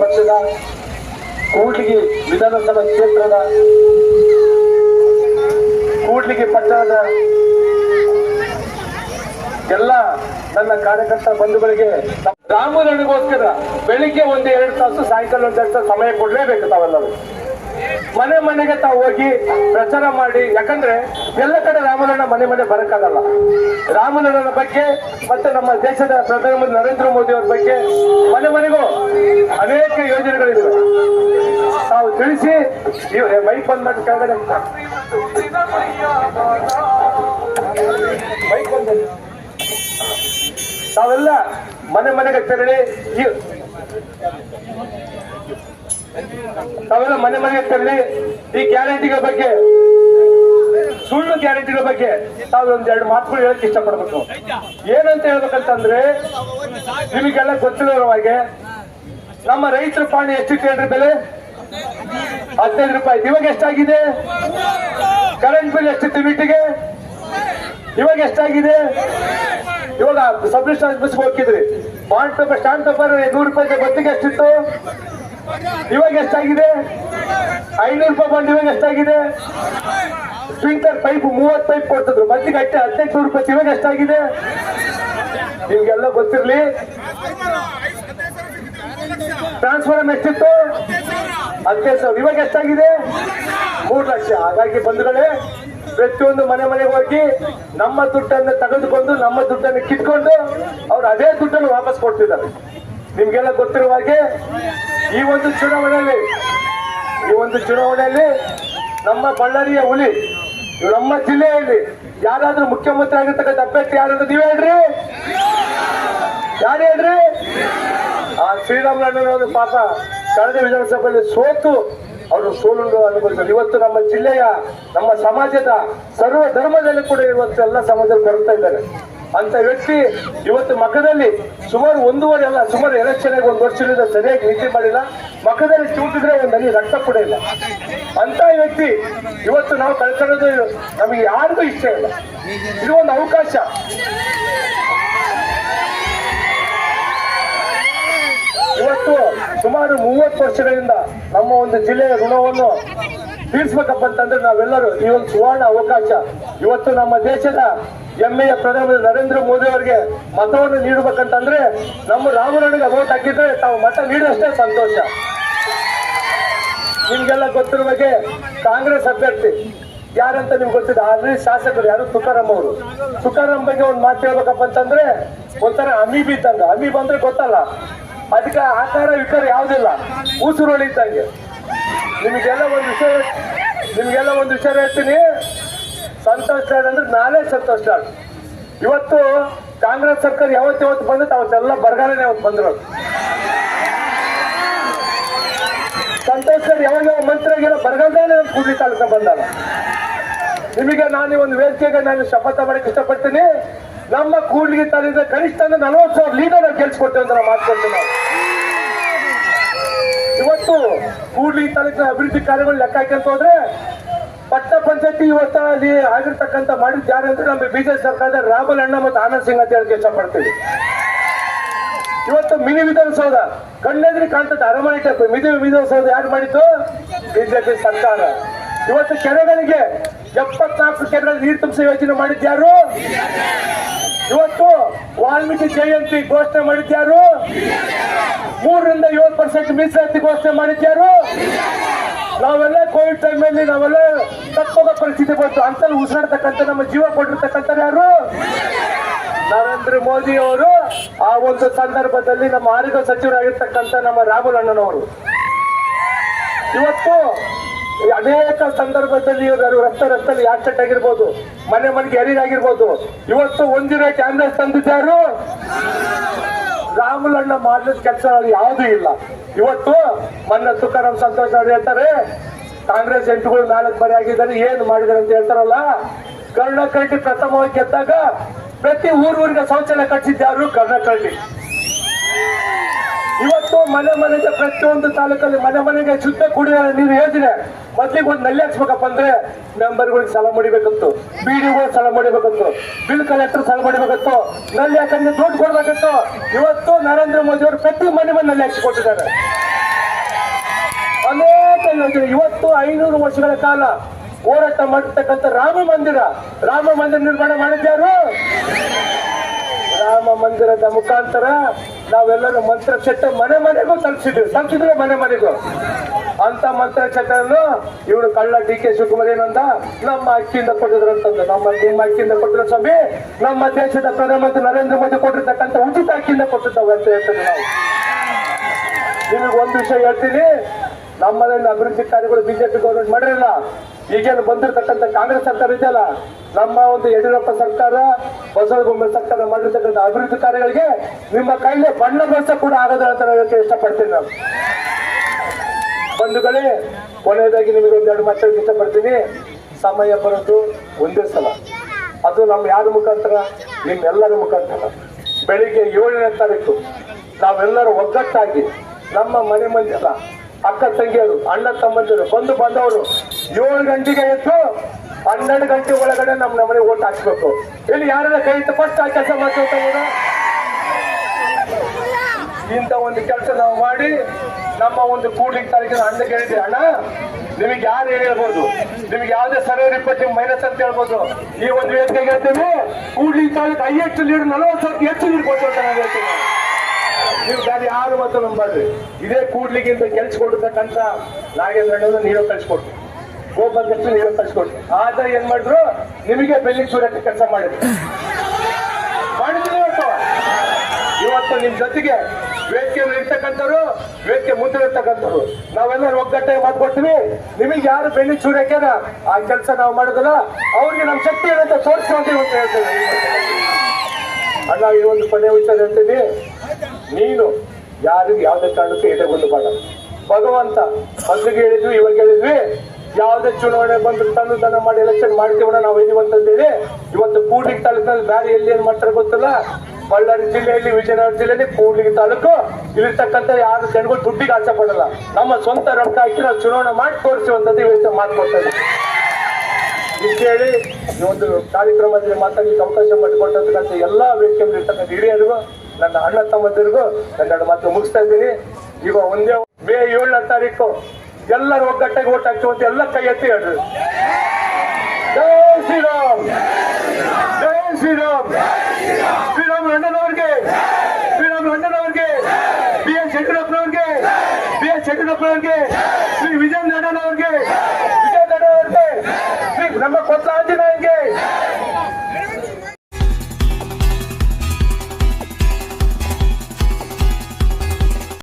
ಕ್ಷೇತ್ರದ ಕೂಡ್ಲಿಗಿ ವಿಧಾನಸಭಾ ಕ್ಷೇತ್ರದ ಕೂಡ್ಲಿಗಿ ಪಟ್ಟಣದ ಎಲ್ಲ ನನ್ನ ಕಾರ್ಯಕರ್ತ ಬಂಧುಗಳಿಗೆ ರಾಮನಗೋಸ್ಕರ ಬೆಳಿಗ್ಗೆ ಒಂದು ಎರಡು ತಾಸು ಸಾಯಂಕಾಲ ಒಂದು ಎರಡು ತಾಸು ಸಮಯ ಕೊಡಲೇಬೇಕು ತಾವೆಲ್ಲರೂ. ಮನೆ ಮನೆಗೆ ತಾವು ಹೋಗಿ ಪ್ರಚಾರ ಮಾಡಿ. ಯಾಕಂದ್ರೆ ಎಲ್ಲ ಕಡೆ ರಾಮಲಣ್ಣ ಮನೆ ಮನೆ ಬರಕ್ಕಾಗಲ್ಲ. ರಾಮಲಣ್ಣನ ಬಗ್ಗೆ ಮತ್ತೆ ನಮ್ಮ ದೇಶದ ಪ್ರಧಾನಮಂತ್ರಿ ನರೇಂದ್ರ ಮೋದಿ ಅವ್ರ ಬಗ್ಗೆ ಮನೆ ಮನೆಗೂ ಅನೇಕ ಯೋಜನೆಗಳಿವೆ. ತಾವು ತಿಳಿಸಿ ಮೈಕ್ ಬಂದ್ ಮಾಡಿ ಕೆಳಗಡೆ. ಮೈಕ್. ತಾವೆಲ್ಲ ಮನೆ ಮನೆಗೆ ತೆರಳಿ ತಾವೆಲ್ಲ ಮನೆ ಮನೆ ತೆರಳಿ ಈ ಗ್ಯಾರಂಟಿಗಳ ಬಗ್ಗೆ, ಸುಳ್ಳು ಗ್ಯಾರಂಟಿಗಳ ಬಗ್ಗೆ ಒಂದ್ ಎರಡು ಮಾತುಗಳು ಹೇಳಕ್ ಇಷ್ಟಪಡ್ಬೇಕು. ಏನಂತ ಹೇಳ್ಬೇಕಂತಂದ್ರೆ, ನಿಮಗೆಲ್ಲ ಗೊತ್ತಿರೋ ಹಾಗೆ, ನಮ್ಮ ರೈತರ ಪಾಣಿ ಎಷ್ಟಿತ್ತು ಹೇಳ್ರಿ ಬೆಲೆ? ಹದಿನೈದು ರೂಪಾಯಿ. ಇವಾಗ ಎಷ್ಟಾಗಿದೆ? ಕರೆಂಟ್ ಬಿಲ್ ಎಷ್ಟಿತ್ತು ಮೀಟಿಗೆ ಇವಾಗ ಎಷ್ಟಾಗಿದೆ? ಇವಾಗ ಸಬ್ಮಿಷನ್ ಆಫೀಸ್ಗೆ ಹೋಗಿದ್ರಿ ಬಾಂಡ್ ಪೇಪರ್ ಸ್ಟಾಂಡ್ ಪೇಪರ್ ನೂರು ರೂಪಾಯಿ ಗೊತ್ತಿಗೆ ಎಷ್ಟಿತ್ತು? ಇವಾಗ ಎಷ್ಟಾಗಿದೆ? ಐನೂರು ರೂಪಾಯಿ ಬಾಂಡ್ ಇವಾಗ ಎಷ್ಟಾಗಿದೆ? ಸ್ಪ್ರಿಂಕ್ಲರ್ ಪೈಪ್ ಮೂವತ್ತು ಪೈಪ್ ಕೊಡ್ತಿದ್ರು. ಮತ್ತೆ ಅಟ್ಟೆ ಹದಿನೈದು ನೂರು ರೂಪಾಯಿ ಇವಾಗ ಎಷ್ಟಾಗಿದೆ? ನಿಮ್ಗೆಲ್ಲ ಗೊತ್ತಿರ್ಲಿ. ಟ್ರಾನ್ಸ್ಫಾರ್ಮ್ ಎಷ್ಟಿತ್ತು? ಹದಿನೈದು ಸಾವಿರ. ಇವಾಗ ಎಷ್ಟಾಗಿದೆ? ಮೂರು ಲಕ್ಷ. ಹಾಗಾಗಿ ಬಂಧುಗಳೇ, ಪ್ರತಿಯೊಂದು ಮನೆ ಮನೆಗೆ ಹೋಗಿ ನಮ್ಮ ದುಡ್ಡನ್ನು ತೆಗೆದುಕೊಂಡು, ನಮ್ಮ ದುಡ್ಡನ್ನು ಕಿತ್ಕೊಂಡು, ಅವ್ರು ಅದೇ ದುಡ್ಡನ್ನು ವಾಪಸ್ ಕೊಡ್ತಿದ್ದಾರೆ. ನಿಮ್ಗೆಲ್ಲ ಗೊತ್ತಿರುವ ಹಾಗೆ, ಈ ಒಂದು ಚುನಾವಣೆಯಲ್ಲಿ, ಈ ಒಂದು ಚುನಾವಣೆಯಲ್ಲಿ ನಮ್ಮ ಬಳ್ಳಾರಿಯ ಹುಲಿ, ನಮ್ಮ ಜಿಲ್ಲೆಯಲ್ಲಿ ಯಾರಾದ್ರೂ ಮುಖ್ಯಮಂತ್ರಿ ಆಗಿರ್ತಕ್ಕಂಥ ಅಭ್ಯರ್ಥಿ ಯಾರಾದ್ರೂ ನೀವೇ ಹೇಳ್ರಿ? ಯಾರು ಹೇಳ್ರಿ? ಆ ಶ್ರೀರಾಮನವರು ಪಾಪ ಕಳೆದ ವಿಧಾನಸಭೆಯಲ್ಲಿ ಸೋತು, ಅವರು ಸೋಲನ್ನು ಅನುಭವಿಸಿದ್ರು. ಇವತ್ತು ನಮ್ಮ ಜಿಲ್ಲೆಯ, ನಮ್ಮ ಸಮಾಜದ ಸರ್ವ ಧರ್ಮದಲ್ಲಿ ಕೂಡ ಇವತ್ತು ಎಲ್ಲ ಸಮಾಜದಲ್ಲಿ ಬರುತ್ತಾ ಇದ್ದಾರೆ. ಅಂತ ವ್ಯಕ್ತಿ ಇವತ್ತು ಮಖದಲ್ಲಿ ಸುಮಾರು ಒಂದೂವರೆ ಅಲ್ಲ ಸುಮಾರು ಎಲೆಕ್ಷನ್ ಆಗಿ ಒಂದು ವರ್ಷದಿಂದ ಸರಿಯಾಗಿ ನೀತಿ ಮಾಡಿಲ್ಲ. ಮಖದಲ್ಲಿ ಚೂಟಿದ್ರೆ ಒಂದು ನನಗೆ ರಕ್ತ ಕೂಡ ಇಲ್ಲ. ಅಂತ ವ್ಯಕ್ತಿ ಇವತ್ತು ನಾವು ಕಳ್ಕೊಳ್ಳೋದು ನಮಗೆ ಯಾರಿಗೂ ಇಷ್ಟ ಇಲ್ಲ. ಇದು ಒಂದು ಅವಕಾಶ. ಇವತ್ತು ಸುಮಾರು ಮೂವತ್ತು ವರ್ಷಗಳಿಂದ ನಮ್ಮ ಒಂದು ಜಿಲ್ಲೆಯ ಋಣವನ್ನು ತೀರ್ಸ್ಬೇಕಪ್ಪ ಅಂತಂದ್ರೆ ನಾವೆಲ್ಲರೂ ಈ ಒಂದು ಸುವರ್ಣ ಅವಕಾಶ. ಇವತ್ತು ನಮ್ಮ ದೇಶದ ಹೆಮ್ಮೆಯ ಪ್ರಧಾನಮಂತ್ರಿ ನರೇಂದ್ರ ಮೋದಿ ಅವರಿಗೆ ಮತವನ್ನು ನೀಡಬೇಕಂತಂದ್ರೆ ನಮ್ಮ ರಾಮನವರಿಗೆ ವೋಟ್ ಹಾಕಿದ್ರೆ ತಾವು ಮತ ನೀಡೋಷ್ಟೇ ಸಂತೋಷ. ನಿಮ್ಗೆಲ್ಲ ಗೊತ್ತಿರುವ ಬಗ್ಗೆ ಕಾಂಗ್ರೆಸ್ ಅಭ್ಯರ್ಥಿ ಯಾರಂತ ನಿಮ್ಗೆ ಗೊತ್ತಿದೆ? ಆದ್ರೆ ಶಾಸಕರು ಯಾರು? ತುಕಾರಾಮ್ ಅವರು. ತುಕಾರಾಮ್ ಬಗ್ಗೆ ಒಂದು ಮಾತು ಹೇಳ್ಬೇಕಪ್ಪ ಅಂತಂದ್ರೆ ಒಂಥರ ಅಮೀಬ್ ಇದ್ದಂಗ ಅಮೀಬ್ ಅಂದ್ರೆ ಗೊತ್ತಲ್ಲ. ಅದಕ್ಕೆ ಆಕಾರ ವಿಕಾರ ಯಾವುದಿಲ್ಲ. ಉಸಿರು ಇದ್ದಂಗೆ ನಿಮಗೆಲ್ಲ ಒಂದು ವಿಷಯ ನಿಮಗೆಲ್ಲ ಒಂದು ವಿಷಯ ಹೇಳ್ತೀನಿ. ಸಂತೋಷ್ ಲಾಡ್ ಅಂದ್ರೆ ನಾನೇ ಸಂತೋಷ್ ಲಾಡ್ ಇವತ್ತು ಕಾಂಗ್ರೆಸ್ ಸರ್ಕಾರ ಯಾವತ್ತು ಯಾವತ್ತು ಬಂದಿತ್ತು, ಅವತ್ತೆಲ್ಲ ಬರಗಾಲನೇ ಅವತ್ತು ಬಂದಿರೋದು ಸಂತೋಷ್ ಲಾಡ್ ಯಾವಾಗ ಯಾವ ಮಂತ್ರಿ ಆಗಿರೋ ಬರಗಾಲದಾನೆ ಕೂಡ್ಲಿ ತಾಲೂಕ ಬಂದಲ್ಲ. ನಿಮಗೆ ನಾನು ಒಂದು ವೇದಿಕೆಗೆ ನಾನು ಶಪಥ ಮಾಡಕ್ಕೆ ಇಷ್ಟಪಡ್ತೀನಿ. ನಮ್ಮ ಕೂಡ್ಲಿಗೆ ತಾಲೂಕಿನ ಕನಿಷ್ಠ ಅಂದ್ರೆ ನಲವತ್ತು ಸಾವಿರ ಲೀಡರ್ ಗೆಲ್ಸ್ಕೊಡ್ತೇವೆ ಅಂತ ನಾವು ಮಾತಾಡ್ತೀವಿ ನಾವು. ಇವತ್ತು ಕೂಡ್ಲಿ ತಾಲೂಕಿನ ಅಭಿವೃದ್ಧಿ ಕಾರ್ಯಗಳು ಲೆಕ್ಕ ಹಾಕಂತ ಹೋದ್ರೆ ಪಟ್ಟ ಪಂಚಾಯತಿ ಇವತ್ತು ಅಲ್ಲಿ ಆಗಿರ್ತಕ್ಕಂಥ ಮಾಡಿದ ಯಾರು ಅಂದ್ರೆ ನಮ್ಮ ಬಿಜೆಪಿ ಸರ್ಕಾರದ ರಾಮಲ್ ಅಣ್ಣ ಮತ್ತು ಆನಂದ್ ಸಿಂಗ್ ಅಂತ ಹೇಳಕ್ಕೆ ಇಷ್ಟಪಡ್ತೀವಿ. ಇವತ್ತು ಮಿನಿ ವಿಧಾನಸೌಧ, ಕಣ್ಣೆದ್ರಿ ಕಾಣ್ತದೆ, ಅರಮನೆ ಟೈಪ್. ಮಿನಿ ವಿಧಾನಸೌಧ ಯಾರು ಮಾಡಿದ್ದು? ಬಿಜೆಪಿ ಸರ್ಕಾರ. ಇವತ್ತು ಕೆರೆಗಳಿಗೆ ಎಪ್ಪತ್ನಾಲ್ಕು ಕೆರೆಗಳಿಗೆ ನೀರು ತುಂಬಿಸುವ ಯೋಜನೆ ಮಾಡಿದ್ಯಾರು ಇವತ್ತು ವಾಲ್ಮೀಕಿ ಜಯಂತಿ ಘೋಷಣೆ ಮಾಡಿದ್ಯಾರು ಮೂರರಿಂದ ಏಳು ಪರ್ಸೆಂಟ್ ಮೀಸಲಾತಿ ಘೋಷಣೆ ಮಾಡಿದ್ಯಾರು ನಾವೆಲ್ಲ ಕೋವಿಡ್ ಟೈಮಲ್ಲಿ ನಾವೆಲ್ಲ ತಪ್ಪೋಗೋ ಪರಿಸ್ಥಿತಿ ಬಂತು. ಅಂತಲ್ಲಿ ಉಸಿರಾಡ್ತಕ್ಕಂಥ ನಮ್ಮ ಜೀವ ಕೊಟ್ಟಿರ್ತಕ್ಕಂಥ ಯಾರು? ನರೇಂದ್ರ ಮೋದಿ ಅವರು. ಆ ಒಂದು ಸಂದರ್ಭದಲ್ಲಿ ನಮ್ಮ ಆರೋಗ್ಯ ಸಚಿವರಾಗಿರ್ತಕ್ಕಂಥ ನಮ್ಮ ರಾಹುಲ್ ಅಣ್ಣನವರು. ಇವತ್ತು ಅನೇಕ ಸಂದರ್ಭದಲ್ಲಿ ಇವರು ರಸ್ತೆ ರಸ್ತೆಯಲ್ಲಿ ಆಕ್ಸಿಡೆಂಟ್ ಆಗಿರ್ಬೋದು, ಮನೆ ಮನೆಗೆ ಎರಿಗಾಗಿರ್ಬೋದು ಇವತ್ತು ಒಂದಿನ ಕ್ಯಾಮ್ರೇಸ್ ತಂದಿದ್ದಾರು ರಾಮುಲಣ್ಣ ಮಾಡಿದ ಕೆಲಸ ಯಾವುದೂ ಇಲ್ಲ. ಇವತ್ತು ಮನ್ನ ತುಕಾರಾಮ್ ಸಂತೋಷ್ ಅವ್ರು ಹೇಳ್ತಾರೆ, ಕಾಂಗ್ರೆಸ್ ಎಂಟುಗಳು ನಾಲ್ಕು ಬರಿ ಆಗಿದ್ದಾರೆ, ಏನು ಮಾಡಿದ್ದಾರೆ ಅಂತ ಹೇಳ್ತಾರಲ್ಲ? ಕರ್ಣಕರ್ಟಿ ಪ್ರಥಮವಾಗಿ ಗೆದ್ದಾಗ ಪ್ರತಿ ಊರೂರಿಗೆ ಶೌಚಾಲಯ ಕಟ್ಟಿಸಿದ್ಯಾರು ಕರ್ಣಕರ್ಟಿ ಇವತ್ತು ಮನೆ ಮನೆಗೆ ಪ್ರತಿಯೊಂದು ತಾಲೂಕಲ್ಲಿ ಮನೆ ಮನೆಗೆ ಶುದ್ಧ ಕುಡಿಯುವ ನೀರು ಯೋಜನೆ ಮೊದ್ಲಿಗೆ ಒಂದು ನಲ್ಲಿ ಹಚ್ಬೇಕಪ್ಪ ಅಂದ್ರೆ ಮೆಂಬರ್ಗಳಿಗೆ ಸಾಲ ಮಾಡಿಬೇಕಂತು ಬಿಡಿಗಳು ಸಾಲ ಮಾಡಿಬೇಕಂತು, ಬಿಲ್ ಕಲೆಕ್ಟರ್ ಸಾಲ ಮಾಡಿಬೇಕಂತು, ನಲ್ಲಿ ಯಾಕಂದ್ರೆ ದುಡ್ಡು ಕೊಡ್ಬೇಕಂತು. ಇವತ್ತು ನರೇಂದ್ರ ಮೋದಿ ಅವರು ಪ್ರತಿ ಮನೆ ಮನೆ ನಲ್ಲಿ ಅನೇಕ ಯೋಜನೆ. ಇವತ್ತು ಐನೂರು ವರ್ಷಗಳ ಕಾಲ ಹೋರಾಟ ಮಾಡಿರ್ತಕ್ಕಂಥ ರಾಮ ಮಂದಿರ. ರಾಮ ಮಂದಿರ ನಿರ್ಮಾಣ ಮಾಡಿದ್ಯಾರು? ರಾಮ ಮಂದಿರದ ಮುಖಾಂತರ ನಾವೆಲ್ಲರೂ ಮಂತ್ರ ಚಟ್ಟ ಮನೆ ಮನೆಗೂ ತಲುಪಿಸಿದ್ವಿ. ತಲುಪಿಸಿದ್ರೆ ಮನೆ ಮನೆಗೂ. ಅಂತ ಮಂತ್ರ ಚಟ್ಟನ್ನು ಇವಳು ಕಳ್ಳ ಡಿ ಕೆ ಶಿವಕುಮಾರ್ ಏನಂದ? ನಮ್ಮ ಅಕ್ಕಿಯಿಂದ ಕೊಟ್ಟಿದ್ರು ಅಂತಂದು. ನಮ್ಮ ನಿಮ್ಮ ಅಕ್ಕಿಯಿಂದ ಕೊಟ್ಟಿರೋ ಸ್ವಾಮಿ. ನಮ್ಮ ದೇಶದ ಪ್ರಧಾನಮಂತ್ರಿ ನರೇಂದ್ರ ಮೋದಿ ಕೊಟ್ಟಿರ್ತಕ್ಕಂಥ ಉಚಿತ ಅಕ್ಕಿಯಿಂದ ಕೊಟ್ಟಿದ್ದಾವೆ ಅಂತ ಹೇಳ್ತೇವೆ ನಾವು. ನಿಮಗೆ ಒಂದು ವಿಷಯ ಹೇಳ್ತೀನಿ. ನಮ್ಮಲ್ಲಿ ಅಭಿವೃದ್ಧಿ ಕಾರ್ಯಗಳು ಬಿಜೆಪಿ ಗೌರ್ಮೆಂಟ್ ಮಾಡಿರಲ್ಲ, ಈಗೇನು ಬಂದಿರತಕ್ಕಂಥ ಕಾಂಗ್ರೆಸ್ ಸರ್ಕಾರ ಇದೆಯಲ್ಲ, ನಮ್ಮ ಒಂದು ಯಡಿಯೂರಪ್ಪ ಸರ್ಕಾರ, ಬಸವನಗುಂಬೆ ಸರ್ಕಾರ ಮಾಡಿರ್ತಕ್ಕಂಥ ಅಭಿವೃದ್ಧಿ ಕಾರ್ಯಗಳಿಗೆ ನಿಮ್ಮ ಕೈಲಿ ಬಣ್ಣ ಬಳಸ ಕೂಡ ಆಗೋದಿಲ್ಲ ಅಂತ ಹೇಳಕ್ಕೆ ಇಷ್ಟಪಡ್ತೀನಿ ನಾನು ಬಂಧುಗಳೇ, ಕೊನೆಯದಾಗಿ ನಿಮಗೆ ಒಂದೆರಡು ಮಾತು ಇಷ್ಟಪಡ್ತೀನಿ. ಸಮಯ ಬರೋದು ಒಂದೇ ಸಲ. ಅದು ನಮ್ಮ ಯಾರ ಮುಖಾಂತರ? ನಿಮ್ಮೆಲ್ಲರ ಮುಖಾಂತರ. ಬೆಳಿಗ್ಗೆ ಏಳನೇ ತಾರೀಕು ನಾವೆಲ್ಲರೂ ಒಗ್ಗಟ್ಟಾಗಿ ನಮ್ಮ ಮನೆ ಮಂದಿ ಅಕ್ಕ ತಂಗಿಯರು ಅಣ್ಣ ತಮ್ಮಂದಿರು. ಬಂದು ಬಂದವರು ಏಳು ಗಂಟೆಗೆ ಎದ್ದು ಹನ್ನೆರಡು ಗಂಟೆ ಒಳಗಡೆ ನಮ್ಮ ನಮ್ಮನೆ ಓಟ್ ಹಾಕ್ಬೇಕು. ಇಲ್ಲಿ ಯಾರೆಲ್ಲ ಕೈ ಫಸ್ಟ್ ಆ ಕೆಲಸ ಮಾಡ್ಕೊಳ್ತಾ ಇಂಥ ಒಂದು ಕೆಲಸ ನಾವು ಮಾಡಿ ನಮ್ಮ ಒಂದು ಕೂಡ್ಲಿಕ್ಕೆ ತಾರೀಕಿನ ಅಣ್ಣ ಕೇಳಿದ್ವಿ ಅಣ್ಣ, ನಿಮಗೆ ಯಾರು ಏನು ಹೇಳ್ಬೋದು? ನಿಮ್ಗೆ ಯಾವ್ದೇ ಸರ್ವೆ ಇಪ್ಪತ್ತು ಮೈನಸ್ ಅಂತ ಹೇಳ್ಬೋದು. ಈ ಒಂದು ವೇದಿಕೆಗೆ ಹೇಳ್ತೇವೆ ತಾಲೂಕು ಹೈಯೆಸ್ಟ್ ಲೀಡ್, ನಲವತ್ತು ಸಾವಿರ ಹೆಚ್ಚು ಲೀಡ್ ಕೊಟ್ಟು ಅಂತ ನಾನು ಹೇಳ್ತೀವಿ. ನೀವು ಗಾಡಿ ಯಾರು ಮತ್ತು ನಂಬರ್ರಿ ಇದೇ ಕೂಡ್ಲಿಗಿಂತ ಕೆಲ್ಸ ಕೊಡ್ತಕ್ಕಂತ ನೀರು ಕಳ್ಸಿಕೊಟ್ಟು ಗೋಪಾಲಕೃಷ್ಣ ನೀರು ಕಳ್ಸಿಕೊಟ್ಟು ಆದ್ರೆ ಏನ್ ಮಾಡಿದ್ರು? ನಿಮಗೆ ಬೆಳ್ಳಿ ಸೂರ್ಯಕ್ಕೆ ಕೆಲಸ ಮಾಡಿದ್ರು. ಮಾಡಿದ್ರು ಇವತ್ತು ನಿಮ್ ಜೊತೆಗೆ ವೇದಿಕೆ ಇರ್ತಕ್ಕಂಥವ್ರು ವೇದಿಕೆ ಮುಂದೆ ನಾವೆಲ್ಲ ನಾವೆಲ್ಲರೂ ಒಗ್ಗಟ್ಟಾಗಿ ಮಾಡ್ಕೊಡ್ತೀವಿ ನಿಮಗೆ ಯಾರು ಬೆಳ್ಳಿ ಚೂರಕ್ಕೆನ ಆ ಕೆಲಸ ನಾವು ಮಾಡೋದಲ್ಲ, ಅವ್ರಿಗೆ ನಮ್ಮ ಶಕ್ತಿ ಏನಂತ ತೋರಿಸ್ಕೊಂತೀವಿ ಅಂತ ಹೇಳ್ತೇವೆ ಅಣ್ಣ, ಈ ಒಂದು ಕೊನೆ ವಿಚಾರ ಹೇಳ್ತೀನಿ. ಯಾರಿಗೂ ಯಾವುದೇ ಕಾರಣಕ್ಕೂ ಬೇಡ. ಭಗವಂತ ಮೊದಲಿಗೆ ಹೇಳಿದ್ವಿ ಇವಾಗ ಹೇಳಿದ್ವಿ ಯಾವುದೇ ಚುನಾವಣೆ ಬಂದ್ರು ತಂದು ತನ್ನ ಮಾಡಿ ಎಲೆಕ್ಷನ್ ಮಾಡ್ತೀವಿ ನಾವು ಇದೀವಿ ಅಂತಂದೇಳಿ ಇವತ್ತು ಕೂಡ್ಲಿಗಿ ತಾಲೂಕಿನಲ್ಲಿ ಬೇರೆ ಎಲ್ಲಿ ಏನ್ ಮಾಡ್ತಾರೆ ಗೊತ್ತಿಲ್ಲ. ಬಳ್ಳಾರಿ ಜಿಲ್ಲೆಯಲ್ಲಿ, ವಿಜಯನಗರ ಜಿಲ್ಲೆಯಲ್ಲಿ ಕೂಡ್ಲಿಗಿ ತಾಲೂಕು. ಇಲ್ಲಿರ್ತಕ್ಕಂಥ ಯಾರು ಜನಗಳು ದುಡ್ಡಿಗೆ ಆಸೆ ಪಡಲ್ಲ ನಮ್ಮ ಸ್ವಂತ ರೊಕ್ಕ ಹಾಕಿ ನಾವು ಚುನಾವಣೆ ಮಾಡಿ ತೋರಿಸುವಂಥದ್ದು ಇವತ್ತು ವ್ಯವಸ್ಥೆ ಕೊಡ್ತಾ ಇದ್ದೀವಿ. ಇಷ್ಟು ಹೇಳಿ ಈ ಒಂದು ಕಾರ್ಯಕ್ರಮದಲ್ಲಿ ಮಾತಾಡಲಿಕ್ಕೆ ಅವಕಾಶ ಮಾಡಿಕೊಟ್ಟಂತ ಎಲ್ಲ ವ್ಯಕ್ತಿಯಲ್ಲಿ ಇರ್ತಕ್ಕಂಥ ಹಿರಿಯರಿಗೂ ನನ್ನ ಅಣ್ಣ ತಮ್ಮಂದಿರಿಗೂ ನನ್ನ ಮಾತು ಮುಗಿಸ್ತಾ ಇದ್ದೀನಿ. ಈಗ ಒಂದೇ ಮೇ ಏಳನೇ ತಾರೀಕು ಎಲ್ಲರೂ ಒಗ್ಗಟ್ಟೆಗೆ ಓಟ್ ಹಾಕ್ತೀವಿ ಅಂತ ಎಲ್ಲ ಕೈ ಎತ್ತಿ ಹೇಳ್ರಿ. ಜೈ ಶ್ರೀರಾಮ್. ಜೈ ಶ್ರೀರಾಮ್. ಶ್ರೀರಾಮ್ ಅಣ್ಣನವ್ರಿಗೆ. ಶ್ರೀರಾಮ್ ಅಣ್ಣನವ್ರಿಗೆ. ಬಿ ಎಸ್ ಯಡಿಯೂರಪ್ಪನವ್ರಿಗೆ ಬಿ ಎಸ್ ಯಡಿಯೂರಪ್ಪನವ್ರಿಗೆ ಶ್ರೀ ವಿಜಯ ಅಣ್ಣನವ್ರಿಗೆ ವಿಜಯ ಅಣ್ಣನವ್ರಿಗೆ ಶ್ರೀ ನಮ್ಮ ಕೊತ್ತ